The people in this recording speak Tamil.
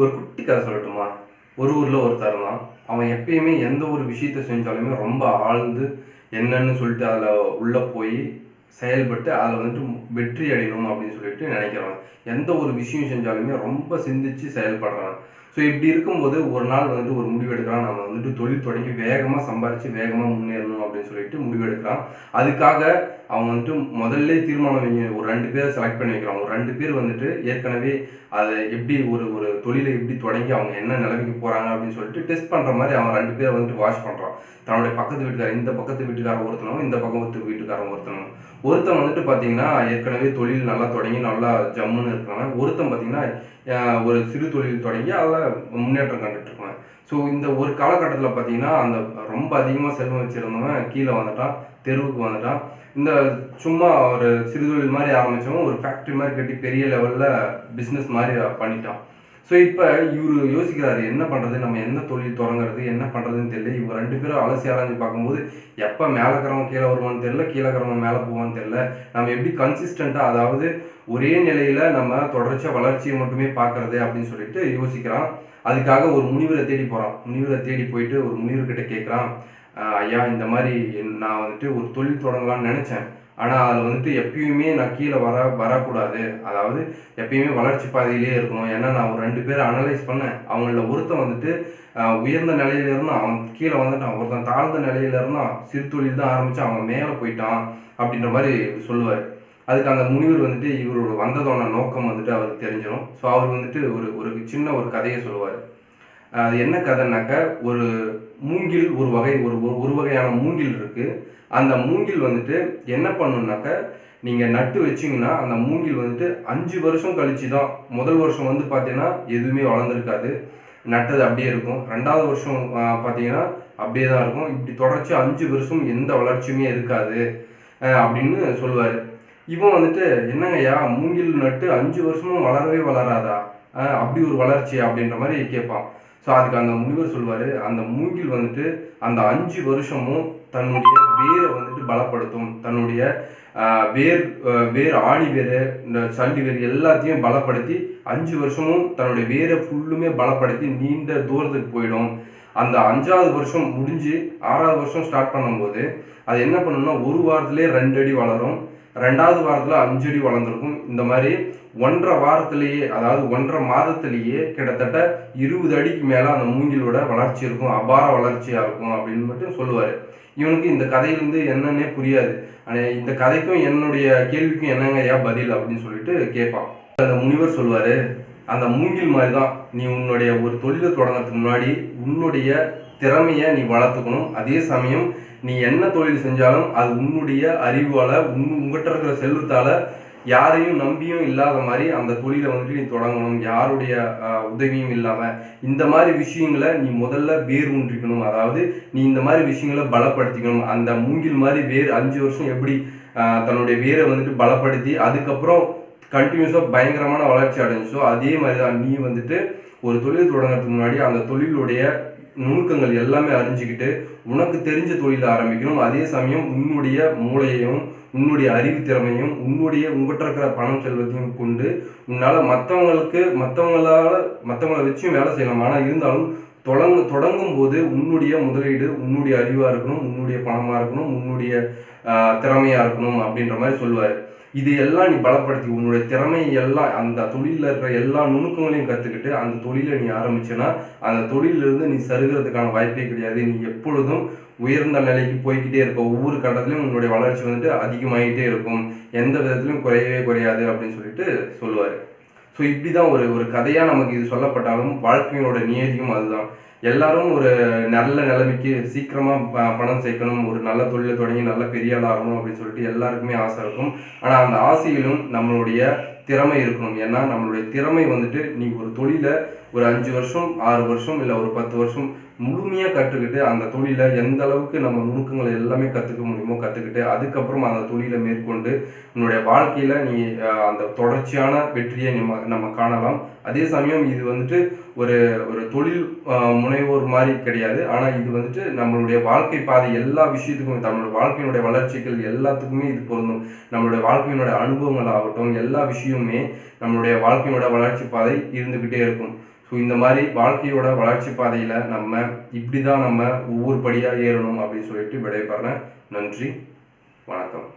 ஒரு குட்டி கதை சொல்லட்டுமா? ஒரு ஊரில் ஒருத்தர் தான் அவன் எப்பயுமே எந்த ஒரு விஷயத்த செஞ்சாலுமே ரொம்ப ஆழ்ந்து என்னன்னு சொல்லிட்டு அதில் உள்ளே போய் செயல்பட்டு அதில் வந்துட்டு வெற்றி அடையணும் அப்படின்னு சொல்லிட்டு நினைக்கிறான் எந்த ஒரு விஷயம் செஞ்சாலுமே ரொம்ப சிந்திச்சு செயல்படுறான். ஸோ இப்படி இருக்கும்போது ஒரு நாள் வந்துட்டு ஒரு முடிவு எடுக்கிறான். நம்ம வந்துட்டு தொழில் தொடங்கி வேகமாக சம்பாரித்து வேகமாக முன்னேறணும் அப்படின்னு சொல்லிட்டு முடிவு எடுக்கிறான். அதுக்காக அவன் வந்துட்டு முதல்ல தீர்மானம் ஒரு ரெண்டு பேரை செலக்ட் பண்ணி வைக்கிறான். ஒரு ரெண்டு பேர் வந்துட்டு ஏற்கனவே அதை எப்படி ஒரு ஒரு தொழிலை எப்படி தொடங்கி அவங்க என்ன நிலைமைக்கு போகிறாங்க அப்படின்னு சொல்லிட்டு டெஸ்ட் பண்ணுற மாதிரி அவன் ரெண்டு பேரை வந்துட்டு வாஷ் பண்ணுறான் தன்னுடைய பக்கத்து வீட்டுக்காரன் இந்த பக்கத்து வீட்டுக்காரன் ஒருத்தனும் இந்த பக்கத்து வீட்டுக்காரன் ஒருத்தனும். ஒருத்தன் வந்துட்டு பார்த்தீங்கன்னா ஏற்கனவே தொழில் நல்லா தொடங்கி நல்லா ஜம்முன்னு இருக்கிறவன். ஒருத்தன் பார்த்தீங்கன்னா ஒரு சிறு தொழில் தொடங்கி அதில் முன்னேற்றம் கண்டுட்டு இருக்கான். ஸோ இந்த ஒரு காலகட்டத்தில் பார்த்தீங்கன்னா அந்த ரொம்ப அதிகமாக செல்வம் வச்சிருந்தவன் கீழே வந்துட்டான் தெருவுக்கு வந்துட்டான். இந்த சும்மா ஒரு சிறு தொழில் மாதிரி ஆரம்பித்தவன் ஒரு ஃபேக்ட்ரி மாதிரி கட்டி பெரிய லெவலில் பிஸ்னஸ் மாதிரி பண்ணிட்டான். ஸோ இப்போ இவர் யோசிக்கிறாரு என்ன பண்ணுறது நம்ம என்ன தொழில் தொடங்குறது? என்ன பண்ணுறதுன்னு தெரியல. இவங்க ரெண்டு பேரும் அலசி அலைஞ்சு பார்க்கும்போது எப்போ மேலே கீழே வருவான்னு தெரியல கீழே மேலே போவான்னு தெரியல. நம்ம எப்படி கன்சிஸ்டண்ட்டாக அதாவது ஒரே நிலையில் நம்ம தொடர்ச்சியாக வளர்ச்சியை மட்டுமே பார்க்குறது அப்படின்னு சொல்லிட்டு யோசிக்கிறான். அதுக்காக ஒரு முனிவரை தேடி போகிறான் முனிவரை தேடி போயிட்டு ஒரு முனிவர்கிட்ட கேட்குறான் ஐயா இந்த மாதிரி நான் வந்துட்டு ஒரு தொழில் தொடங்கலாம்னு நினச்சேன். ஆனால் அதில் வந்துட்டு எப்பயுமே நான் கீழே வர வரக்கூடாது. அதாவது எப்பயுமே வளர்ச்சி பாதையிலே இருக்கணும். ஏன்னா நான் ஒரு ரெண்டு பேரை அனலைஸ் பண்ணேன். அவங்கள ஒருத்தன் வந்துட்டு உயர்ந்த நிலையில இருந்தான் அவன் கீழே வந்துட்டான். ஒருத்தன் தாழ்ந்த நிலையில இருந்தான் சிறு தொழில் தான் ஆரம்பித்து அவன் மேலே போயிட்டான். அப்படின்ற மாதிரி சொல்லுவார். அதுக்கு அந்த முனிவர் வந்துட்டு இவரோட வந்ததோட நோக்கம் வந்துட்டு அவருக்கு தெரிஞ்சிடும் ஸோ அவர் வந்துட்டு ஒரு ஒரு சின்ன ஒரு கதையை சொல்லுவார். அது என்ன கதைனாக்க ஒரு மூங்கில் ஒரு வகை ஒரு ஒரு- ஒரு வகையான மூங்கில் இருக்குது அந்த மூங்கில் வந்துட்டு என்ன பண்ணுனாக்க நீங்கள் நட்டு வச்சீங்கன்னா அந்த மூங்கில் வந்துட்டு அஞ்சு வருஷம் கழிச்சு தான் முதல் வருஷம் வந்து பார்த்தீங்கன்னா எதுவுமே வளர்ந்துருக்காது. நட்டது அப்படியே இருக்கும். ரெண்டாவது வருஷம் பார்த்தீங்கன்னா அப்படியே தான் இருக்கும். இப்படி தொடர்ச்சி அஞ்சு வருஷம் எந்த வளர்ச்சியுமே இருக்காது அப்படின்னு சொல்லுவார். இவன் வந்துட்டு என்னங்கய்யா மூங்கில் நட்டு அஞ்சு வருஷமும் வளரவே வளராதா? அப்படி ஒரு வளர்ச்சி அப்படின்ற மாதிரி கேட்பான். ஸோ அதுக்கு அந்த முனிவர் சொல்வார் அந்த மூங்கில் வந்துட்டு அந்த அஞ்சு வருஷமும் தன்னுடைய வேரை வந்துட்டு பலப்படுத்தும். தன்னுடைய வேர் வேர் ஆணி வேறு இந்த சல்லி வேர் எல்லாத்தையும் பலப்படுத்தி அஞ்சு வருஷமும் தன்னுடைய வேரை ஃபுல்லுமே பலப்படுத்தி நீண்ட தூரத்துக்கு போயிடும். அந்த அஞ்சாவது வருஷம் முடிஞ்சு ஆறாவது வருஷம் ஸ்டார்ட் பண்ணும்போது அது என்ன பண்ணும்னா ஒரு வாரத்திலே ரெண்டு அடி வளரும். ரெண்டாவது வாரத்தில் அஞ்சடி வளர்ந்துருக்கும். இந்த மாதிரி ஒன்றரை வாரத்திலேயே அதாவது ஒன்றரை மாதத்திலேயே கிட்டத்தட்ட இருபது அடிக்கு மேலே அந்த மூங்கிலோட வளர்ச்சி இருக்கும் அபார வளர்ச்சியாக இருக்கும் அப்படின்னு மட்டும் சொல்லுவார். இவனுக்கு இந்த கதையிலேருந்து என்னன்னே புரியாது. ஆனால் இந்த கதைக்கும் என்னுடைய கேள்விக்கும் என்னங்கய்யா பதில் அப்படின்னு சொல்லிட்டு கேட்பான். அந்த முனிவர் சொல்லுவார் அந்த மூங்கில் மாதிரி தான் நீ உன்னுடைய ஒரு தொழிலை தொடங்கிறதுக்கு முன்னாடி உன்னுடைய திறமையை நீ வளர்த்துக்கணும். அதே சமயம் நீ என்ன தொழில் செஞ்சாலும் அது உன்னுடைய அறிவால் உன் உங்ககிட்ட இருக்கிற செல்வத்தால் யாரையும் நம்பியும் இல்லாத மாதிரி அந்த தொழிலை வந்துட்டு நீ தொடங்கணும். யாருடைய உதவியும் இல்லாமல் இந்த மாதிரி விஷயங்களை நீ முதல்ல வேர் ஊன்றிக்கணும். அதாவது நீ இந்த மாதிரி விஷயங்களை பலப்படுத்திக்கணும். அந்த மூங்கில் மாதிரி வேர் அஞ்சு வருஷம் எப்படி தன்னுடைய வேரை வந்துட்டு பலப்படுத்தி அதுக்கப்புறம் கண்டினியூஸாக பயங்கரமான வளர்ச்சி அடைஞ்சிச்சோ அதே மாதிரி தான் நீ வந்துட்டு ஒரு தொழில் தொடங்கிறதுக்கு முன்னாடி அந்த தொழிலுடைய நுணுக்கங்கள் எல்லாமே அறிஞ்சுக்கிட்டு உனக்கு தெரிஞ்ச தொழிலை ஆரம்பிக்கணும். அதே சமயம் உன்னுடைய மூளையையும் உன்னுடைய அறிவு திறமையும் உன்னுடைய உங்ககிட்ட இருக்கிற பணம் செல்வத்தையும் கொண்டு உன்னால் மற்றவங்களுக்கு மற்றவங்களால் மற்றவங்களை வச்சும் வேலை செய்யலாம். ஆனால் இருந்தாலும் தொடங்கு தொடங்கும் போது உன்னுடைய முதலீடு உன்னுடைய அறிவாக இருக்கணும் உன்னுடைய பணமாக இருக்கணும் உன்னுடைய திறமையாக இருக்கணும் அப்படின்ற மாதிரி சொல்லுவார். இது எல்லாம் நீ பலப்படுத்தி உன்னுடைய திறமை எல்லாம் அந்த தொழிலில் இருக்கிற எல்லா நுணுக்கங்களையும் கற்றுக்கிட்டு அந்த தொழிலை நீ ஆரம்பிச்சேன்னா அந்த தொழிலிருந்து நீ சருகிறதுக்கான வாய்ப்பே கிடையாது. நீ எப்பொழுதும் உயர்ந்த நிலைக்கு போய்க்கிட்டே இருப்ப ஒவ்வொரு கட்டத்திலையும் உன்னுடைய வளர்ச்சி வந்துட்டு அதிகமாகிட்டே இருக்கும். எந்த விதத்துலையும் குறையவே குறையாது அப்படின்னு சொல்லிட்டு சொல்லுவார். ஸோ இப்படி தான் ஒரு ஒரு கதையாக நமக்கு இது சொல்லப்பட்டாலும் வாழ்க்கையோட நியதியும் அதுதான். எல்லாரும் ஒரு நல்ல நிலைமைக்கு சீக்கிரமாக பணம் சேர்க்கணும் ஒரு நல்ல தொழிலை தொடங்கி நல்ல பெரிய ஆகணும் அப்படின்னு சொல்லிட்டு எல்லாருக்குமே ஆசை இருக்கும். ஆனால் அந்த ஆசையிலும் நம்மளுடைய திறமை இருக்கணும். ஏன்னா நம்மளுடைய திறமை வந்துட்டு நீ ஒரு தொழிலை ஒரு அஞ்சு வருஷம் ஆறு வருஷம் இல்லை ஒரு பத்து வருஷம் முழுமையாக கற்றுக்கிட்டு அந்த தொழிலை எந்த அளவுக்கு நம்ம நுணுக்கங்களை எல்லாமே கற்றுக்க முடியுமோ கற்றுக்கிட்டு அதுக்கப்புறம் அந்த தொழிலை மேற்கொண்டு உன்னுடைய வாழ்க்கையில் நீ அந்த தொடர்ச்சியான வெற்றியை நம்ம நம்ம காணலாம். அதே சமயம் இது வந்துட்டு ஒரு ஒரு தொழில் அஹ், முனைவோர் மாதிரி கிடையாது. ஆனால் இது வந்துட்டு நம்மளுடைய வாழ்க்கை பாதை எல்லா விஷயத்துக்கும் நம்மளோட வாழ்க்கையினுடைய வளர்ச்சிகள் எல்லாத்துக்குமே இது பொருந்தும். நம்மளுடைய வாழ்க்கையினுடைய அனுபவங்கள் ஆகட்டும் எல்லா விஷயமுமே நம்மளுடைய வாழ்க்கையினோட வளர்ச்சி பாதை இருந்துக்கிட்டே இருக்கும். ஸோ இந்த மாதிரி வாழ்க்கையோட வளர்ச்சி பாதையில் நம்ம இப்படி தான் நம்ம ஒவ்வொரு படியாக ஏறணும் அப்படின்னு சொல்லிட்டு விடைபெறேன். நன்றி. வணக்கம்.